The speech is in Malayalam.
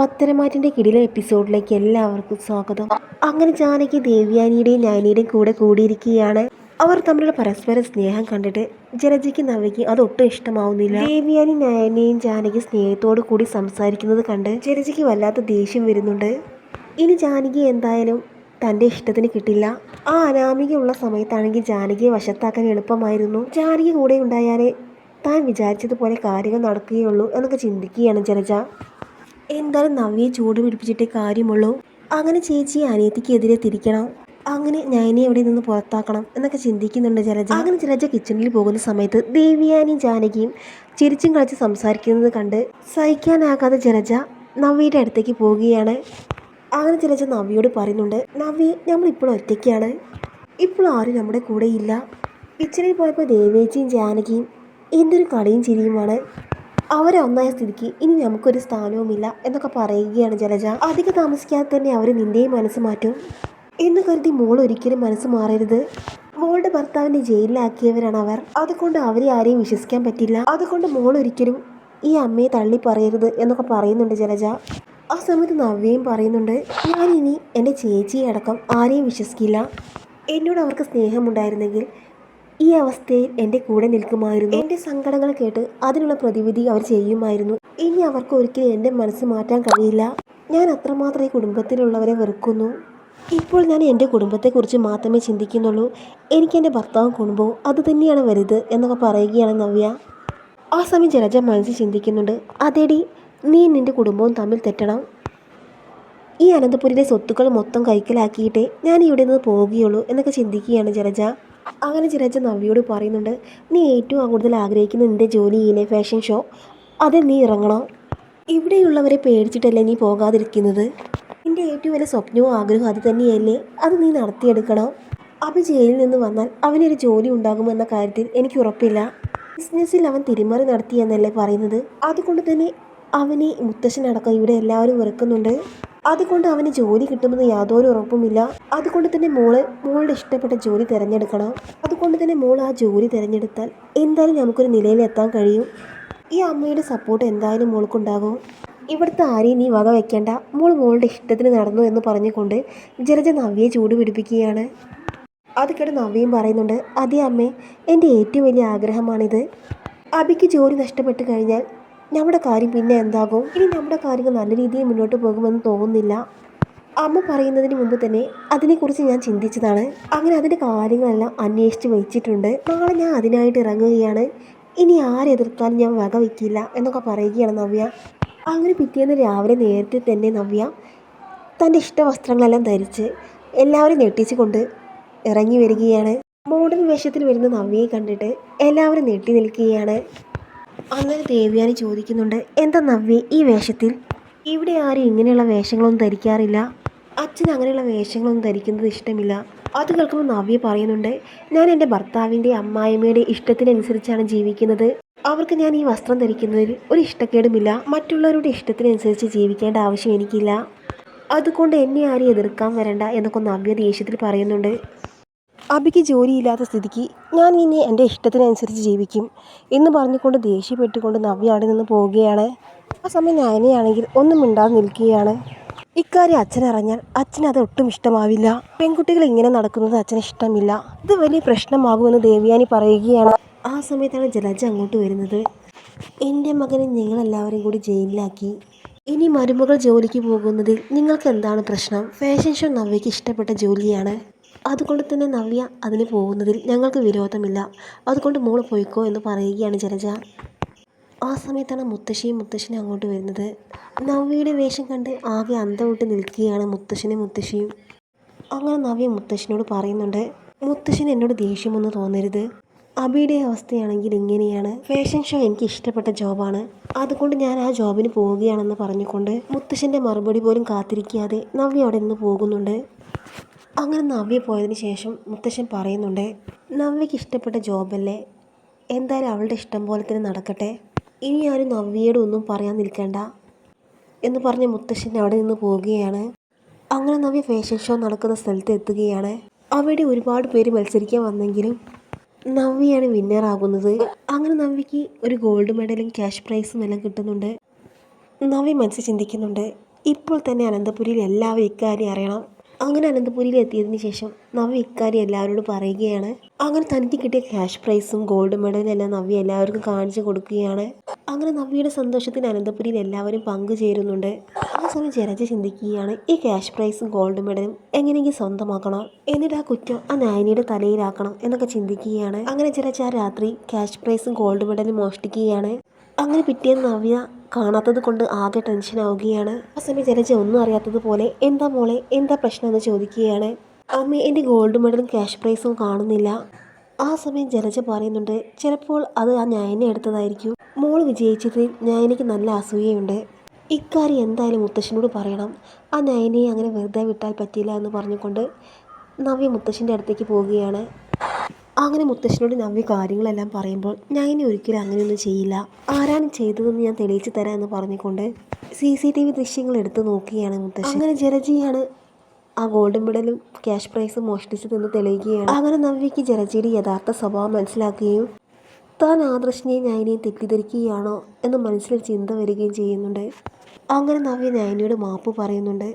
പത്തരമാറ്റിന്റെ കിടിലൻ എപ്പിസോഡിലേക്ക് എല്ലാവർക്കും സ്വാഗതം. അങ്ങനെ ജാനകി ദേവ്യാനിയുടെയും നയനിയുടെയും കൂടെ കൂടിയിരിക്കുകയാണ്. അവർ തമ്മിലുള്ള പരസ്പര സ്നേഹം കണ്ടിട്ട് ജലജയ്ക്ക് നവയ്ക്ക് അതൊട്ടും ഇഷ്ടമാവുന്നില്ല. ദേവ്യാനി നയനിയും ജാനകി സ്നേഹത്തോടു കൂടി സംസാരിക്കുന്നത് കണ്ട് ജലജയ്ക്ക് വല്ലാത്ത ദേഷ്യം വരുന്നുണ്ട്. ഇനി ജാനകി എന്തായാലും തന്റെ ഇഷ്ടത്തിന് കിട്ടില്ല. ആ അനാമികയുള്ള സമയത്താണെങ്കിൽ ജാനകിയെ വശത്താക്കാൻ എളുപ്പമായിരുന്നു. ജാനകി കൂടെ ഉണ്ടായാലേ താൻ വിചാരിച്ചതുപോലെ കാര്യങ്ങൾ നടക്കുകയുള്ളൂ എന്നൊക്കെ ചിന്തിക്കുകയാണ് ജലജ. എന്തായാലും നവ്യെ ചൂട് പിടിപ്പിച്ചിട്ടേ കാര്യമുള്ളൂ. അങ്ങനെ ചേച്ചി അനിയത്തിക്കെതിരെ തിരിക്കണം. അങ്ങനെ നയനെ എവിടെ നിന്ന് പുറത്താക്കണം എന്നൊക്കെ ചിന്തിക്കുന്നുണ്ട് ജലജ. അങ്ങനെ ജലജ കിച്ചണിൽ പോകുന്ന സമയത്ത് ദേവിയാനിയും ജാനകിയും ചിരിച്ചും കളിച്ച് സംസാരിക്കുന്നത് കണ്ട് സഹിക്കാനാകാതെ ജലജ നവ്യയുടെ അടുത്തേക്ക് പോവുകയാണ്. അങ്ങനെ ജലജ നവ്യയോട് പറയുന്നുണ്ട് നവ്യ നമ്മളിപ്പോൾ ഒറ്റയ്ക്കാണ്. ഇപ്പോൾ ആരും നമ്മുടെ കൂടെ ഇല്ല കിച്ചണിൽ പോയപ്പോൾ ദേവേച്ചിയും ജാനകിയും എന്തൊരു കളിയും ചിരിയുമാണ്. അവരെ ഒന്നായ സ്ഥിതിക്ക് ഇനി നമുക്കൊരു സ്ഥാനവുമില്ല എന്നൊക്കെ പറയുകയാണ് ജലജ. അധികം താമസിക്കാതെ തന്നെ അവർ നിന്റെയും മനസ്സ് മാറ്റും. എന്ന് കരുതി മോൾ ഒരിക്കലും മനസ്സ് മാറരുത്. മോളുടെ ഭർത്താവിനെ ജയിലിലാക്കിയവരാണ് അവർ. അതുകൊണ്ട് അവരെ ആരെയും വിശ്വസിക്കാൻ പറ്റില്ല. അതുകൊണ്ട് മോൾ ഒരിക്കലും ഈ അമ്മയെ തള്ളി പറയരുത് എന്നൊക്കെ പറയുന്നുണ്ട് ജലജ. ആ സമയത്ത് നവ്യയും പറയുന്നുണ്ട് ഞാനിനി എന്റെ ചേച്ചിയെ അടക്കം ആരെയും വിശ്വസിക്കില്ല. എന്നോട് അവർക്ക് സ്നേഹമുണ്ടായിരുന്നെങ്കിൽ ഈ അവസ്ഥയിൽ എന്റെ കൂടെ നിൽക്കുമായിരുന്നു. എന്റെ സങ്കടങ്ങൾ കേട്ട് അതിനുള്ള പ്രതിവിധി അവർ ചെയ്യുമായിരുന്നു. ഇനി അവർക്ക് ഒരിക്കലും എന്റെ മനസ്സ് മാറ്റാൻ കഴിയില്ല. ഞാൻ അത്രമാത്രം ഈ കുടുംബത്തിലുള്ളവരെ വെറുക്കുന്നു. ഇപ്പോൾ ഞാൻ എന്റെ കുടുംബത്തെക്കുറിച്ച് മാത്രമേ ചിന്തിക്കുന്നുള്ളൂ. എനിക്ക് എന്റെ ഭർത്താവും കുടുംബവും അത് തന്നെയാണ് വലുത് എന്നൊക്കെ പറയുകയാണ് നവ്യ. ആ സമയം ജലജ മനസ്സിൽ ചിന്തിക്കുന്നുണ്ട്. അതേടി നീ നിന്റെ കുടുംബവും തമ്മിൽ തെറ്റണം. ഈ അനന്തപുരിയിലെ സ്വത്തുക്കൾ മൊത്തം കൈക്കലാക്കിയിട്ടേ ഞാൻ ഇവിടെ നിന്ന് പോവുകയുള്ളൂ എന്നൊക്കെ ചിന്തിക്കുകയാണ് ജലജ. അങ്ങനെ ചിരച്ച നവ്യോട് പറയുന്നുണ്ട് നീ ഏറ്റവും കൂടുതൽ ആഗ്രഹിക്കുന്ന നിന്റെ ജോലി ഇനെ ഫാഷൻ ഷോ? അതിൽ നീ ഇറങ്ങണം? ഇവിടെയുള്ളവരെ പേടിച്ചിട്ടല്ലേ നീ പോകാതിരിക്കുന്നത്? നിന്റെ ഏറ്റവും വലിയ സ്വപ്നവും ആഗ്രഹവും അത് തന്നെയല്ലേ? അത് നീ നടത്തിയെടുക്കണം? അവൻ ജയിലിൽ നിന്ന് വന്നാൽ അവനൊരു ജോലി ഉണ്ടാകുമെന്ന കാര്യത്തിൽ എനിക്ക് ഉറപ്പില്ല. ബിസിനസ്സിൽ അവൻ തിരിമറി നടത്തിയെന്നല്ലേ പറയുന്നത്. അതുകൊണ്ട് തന്നെ അവനെ മുത്തശ്ശനടക്കം ഇവിടെ എല്ലാവരും വെറുക്കുന്നുണ്ട്. അതുകൊണ്ട് അവന് ജോലി കിട്ടുമെന്ന് യാതൊരു ഉറപ്പുമില്ല. അതുകൊണ്ട് തന്നെ മോൾ മോളുടെ ഇഷ്ടപ്പെട്ട ജോലി തിരഞ്ഞെടുക്കണം. അതുകൊണ്ട് തന്നെ മോൾ ആ ജോലി തിരഞ്ഞെടുത്താൽ എന്തായാലും നമുക്കൊരു നിലയിലെത്താൻ കഴിയും. ഈ അമ്മയുടെ സപ്പോർട്ട് എന്തായാലും മോൾക്കുണ്ടാകും. ഇവിടുത്തെ ആരെയും നീ വക വയ്ക്കേണ്ട മോൾ മോളുടെ ഇഷ്ടത്തിന് നടന്നു എന്ന് പറഞ്ഞുകൊണ്ട് ജലജ നവ്യെ ചൂട് പിടിപ്പിക്കുകയാണ്. അത് കേട്ട് നവ്യയും പറയുന്നുണ്ട് അതേ അമ്മേ എന്റെ ഏറ്റവും വലിയ ആഗ്രഹമാണിത്. അബിക്ക് ജോലി നഷ്ടപ്പെട്ട് കഴിഞ്ഞാൽ നമ്മുടെ കാര്യം പിന്നെ എന്താകും? ഇനി നമ്മുടെ കാര്യങ്ങൾ നല്ല രീതിയിൽ മുന്നോട്ട് പോകുമെന്ന് തോന്നുന്നില്ല. അമ്മ പറയുന്നതിന് മുമ്പ് തന്നെ അതിനെക്കുറിച്ച് ഞാൻ ചിന്തിച്ചതാണ്. അങ്ങനെ അതിന്റെ കാര്യങ്ങളെല്ലാം അന്വേഷിച്ച് വെച്ചിട്ടുണ്ട്. നാളെ ഞാൻ അതിനായിട്ട് ഇറങ്ങുകയാണ്. ഇനി ആരെതിർത്താലും ഞാൻ വക വയ്ക്കില്ല എന്നൊക്കെ പറയുകയാണ് നവ്യ. അങ്ങനെ പിറ്റേന്ന് രാവിലെ നേരത്തെ തന്നെ നവ്യ തന്റെ ഇഷ്ട വസ്ത്രങ്ങളെല്ലാം ധരിച്ച് എല്ലാവരും ഞെട്ടിച്ചുകൊണ്ട് ഇറങ്ങി വരികയാണ്. മോഡൽ വേഷത്തിൽ വരുന്ന നവ്യയെ കണ്ടിട്ട് എല്ലാവരും ഞെട്ടി നിൽക്കുകയാണ്. അങ്ങനെ ദേവ്യാനി ചോദിക്കുന്നുണ്ട് എന്താ നവ്യ ഈ വേഷത്തിൽ? ഇവിടെ ആരും ഇങ്ങനെയുള്ള വേഷങ്ങളൊന്നും ധരിക്കാറില്ല. അച്ഛൻ അങ്ങനെയുള്ള വേഷങ്ങളൊന്നും ധരിക്കുന്നത് ഇഷ്ടമില്ല. അത് കേൾക്കുമ്പോൾ നവ്യ പറയുന്നുണ്ട് ഞാൻ എന്റെ ഭർത്താവിന്റെ അമ്മായിമ്മയുടെ ഇഷ്ടത്തിനനുസരിച്ചാണ് ജീവിക്കുന്നത്. അവർക്ക് ഞാൻ ഈ വസ്ത്രം ധരിക്കുന്നതിൽ ഒരു ഇഷ്ടക്കേടുമില്ല. മറ്റുള്ളവരുടെ ഇഷ്ടത്തിനനുസരിച്ച് ജീവിക്കേണ്ട ആവശ്യം എനിക്കില്ല. അതുകൊണ്ട് എന്നെ ആരും എതിർക്കാൻ വരണ്ട എന്നൊക്കെ നവ്യ ദേഷ്യത്തിൽ പറയുന്നുണ്ട്. അബിക്ക് ജോലിയില്ലാത്ത സ്ഥിതിക്ക് ഞാൻ ഇനി എന്റെ ഇഷ്ടത്തിനനുസരിച്ച് ജീവിക്കും എന്ന് പറഞ്ഞുകൊണ്ട് ദേഷ്യപ്പെട്ടുകൊണ്ട് നവ്യ അവിടെ നിന്ന് പോവുകയാണ്. ആ സമയം നയനയാണെങ്കിൽ ഒന്നും മിണ്ടാതെ നിൽക്കുകയാണ്. ഇക്കാര്യം അച്ഛനറിഞ്ഞാൽ അച്ഛനത് ഒട്ടും ഇഷ്ടമാവില്ല. പെൺകുട്ടികൾ ഇങ്ങനെ നടക്കുന്നത് അച്ഛന് ഇഷ്ടമില്ല. ഇത് വലിയ പ്രശ്നമാകുമെന്ന് ദേവിയാനി പറയുകയാണ്. ആ സമയത്താണ് ജലജ അങ്ങോട്ട് വരുന്നത്. എന്റെ മകനെ നിങ്ങളെല്ലാവരും കൂടി ജയിലിലാക്കി. ഇനി മരുമകൾ ജോലിക്ക് പോകുന്നതിൽ നിങ്ങൾക്ക് എന്താണ് പ്രശ്നം? ഫാഷൻ ഷോ നവ്യയ്ക്ക് ഇഷ്ടപ്പെട്ട ജോലിയാണ്. അതുകൊണ്ട് തന്നെ നവ്യ അതിന് പോകുന്നതിൽ ഞങ്ങൾക്ക് വിരോധമില്ല. അതുകൊണ്ട് മോൾ പോയിക്കോ എന്ന് പറയുകയാണ് ജലജ ആ സമയത്താണ് മുത്തശ്ശിയും മുത്തശ്ശനും അങ്ങോട്ട് വരുന്നത്. നവ്യയുടെ വേഷം കണ്ട് ആകെ അന്തം വിട്ട് നിൽക്കുകയാണ് മുത്തശ്ശനും മുത്തശ്ശിയും. അങ്ങനെ നവ്യ മുത്തശ്ശനോട് പറയുന്നുണ്ട് മുത്തശ്ശന് എന്നോട് ദേഷ്യമൊന്നും തോന്നരുത്. അബിയുടെ അവസ്ഥയാണെങ്കിൽ ഇങ്ങനെയാണ്. ഫാഷൻ ഷോ എനിക്ക് ഇഷ്ടപ്പെട്ട ജോബാണ്. അതുകൊണ്ട് ഞാൻ ആ ജോബിന് പോവുകയാണെന്ന് പറഞ്ഞുകൊണ്ട് മുത്തശ്ശന്റെ മറുപടി പോലും കാത്തിരിക്കാതെ നവ്യ അവിടെ നിന്ന് പോകുന്നുണ്ട്. അങ്ങനെ നവ്യ പോയതിന് ശേഷം മുത്തശ്ശൻ പറയുന്നുണ്ട് നവ്യക്ക് ഇഷ്ടപ്പെട്ട ജോബല്ലേ? എന്തായാലും അവളുടെ ഇഷ്ടം പോലെ തന്നെ നടക്കട്ടെ. ഇനി ആരും നവ്യയോട് ഒന്നും പറയാൻ നിൽക്കണ്ട എന്ന് പറഞ്ഞ് മുത്തശ്ശൻ അവിടെ നിന്ന് പോവുകയാണ്. അങ്ങനെ നവ്യ ഫാഷൻ ഷോ നടക്കുന്ന സ്ഥലത്ത് എത്തുകയാണ്. അവിടെ ഒരുപാട് പേര് മത്സരിക്കാൻ വന്നെങ്കിലും നവ്യയാണ് വിന്നറാകുന്നത് അങ്ങനെ നവ്യക്ക് ഒരു ഗോൾഡ് മെഡലും ക്യാഷ് പ്രൈസും എല്ലാം കിട്ടുന്നുണ്ട്. നവ്യ മനസ്സിൽ ചിന്തിക്കുന്നുണ്ട് ഇപ്പോൾ തന്നെ അനന്തപുരിയിൽ എല്ലാവരും ഇക്കാര്യം അറിയണം. അങ്ങനെ അനന്തപുരിയിൽ എത്തിയതിന് ശേഷം നവ്യ ഇക്കാര്യം എല്ലാവരോടും പറയുകയാണ്. അങ്ങനെ തനിക്ക് കിട്ടിയ ക്യാഷ് പ്രൈസും ഗോൾഡ് മെഡലും എല്ലാം നവ്യ എല്ലാവർക്കും കാണിച്ചു കൊടുക്കുകയാണ്. അങ്ങനെ നവ്യയുടെ സന്തോഷത്തിന് അനന്തപുരിയിൽ എല്ലാവരും പങ്കുചേരുന്നുണ്ട് ആ സമയം ജലജ ചിന്തിക്കുകയാണ് ഈ ക്യാഷ് പ്രൈസും ഗോൾഡ് മെഡലും എങ്ങനെയെങ്കിലും സ്വന്തമാക്കണം? എന്നിട്ട് ആ കുറ്റം ആ നായനിയുടെ തലയിലാക്കണം എന്നൊക്കെ ചിന്തിക്കുകയാണ്. അങ്ങനെ ജലജ ആ രാത്രി ക്യാഷ് പ്രൈസും ഗോൾഡ് മെഡലും മോഷ്ടിക്കുകയാണ്. അങ്ങനെ പിറ്റേന്ന് നവ്യ കാണാത്തത് കൊണ്ട് ആകെ ടെൻഷൻ ആവുകയാണ്. ആ സമയം ജലജ ഒന്നും അറിയാത്തതുപോലെ എന്താ മോളെ എന്താ പ്രശ്നം എന്ന് ചോദിക്കുകയാണ്. അമ്മ എന്റെ ഗോൾഡ് മെഡലും ക്യാഷ് പ്രൈസും കാണുന്നില്ല. ആ സമയം ജലജ പറയുന്നുണ്ട് ചിലപ്പോൾ അത് ആ ന്യായനെ എടുത്തതായിരിക്കും. മോൾ വിജയിച്ചതിൽ ന്യായനയ്ക്ക് നല്ല അസൂയയുണ്ട്. ഇക്കാര്യം എന്തായാലും മുത്തശ്ശനോട് പറയണം. ആ നയനയെ അങ്ങനെ വെറുതെ വിട്ടാൽ പറ്റില്ല എന്ന് പറഞ്ഞുകൊണ്ട് നവ്യ മുത്തശ്ശന്റെ അടുത്തേക്ക് പോവുകയാണ്. അങ്ങനെ മുത്തശ്ശനോട് നവ്യ കാര്യങ്ങളെല്ലാം പറയുമ്പോൾ ഞാൻ ഇനി ഒരിക്കലും അങ്ങനെയൊന്നും ചെയ്യില്ല. ആരാണ് ചെയ്തതെന്ന് ഞാൻ തെളിയിച്ചു തരാം എന്ന് പറഞ്ഞുകൊണ്ട് സി സി ടി വി ദൃശ്യങ്ങൾ എടുത്ത് നോക്കുകയാണ് മുത്തശ്ശൻ. അങ്ങനെ ജലജിയാണ് ആ ഗോൾഡൻ മെഡലും ക്യാഷ് പ്രൈസും മോഷ്ടിച്ചതെന്ന് തെളിയിക്കുകയാണ്. അങ്ങനെ നവ്യയ്ക്ക് ജലജിയുടെ യഥാർത്ഥ സ്വഭാവം മനസ്സിലാക്കുകയും താൻ ആദർശിനെയും നയനെയും തെറ്റിദ്ധരിക്കുകയാണോ എന്ന് മനസ്സിൽ ചിന്ത വരികയും ചെയ്യുന്നുണ്ട്. അങ്ങനെ നവ്യ നയനയോട് മാപ്പ് പറയുന്നുണ്ട്.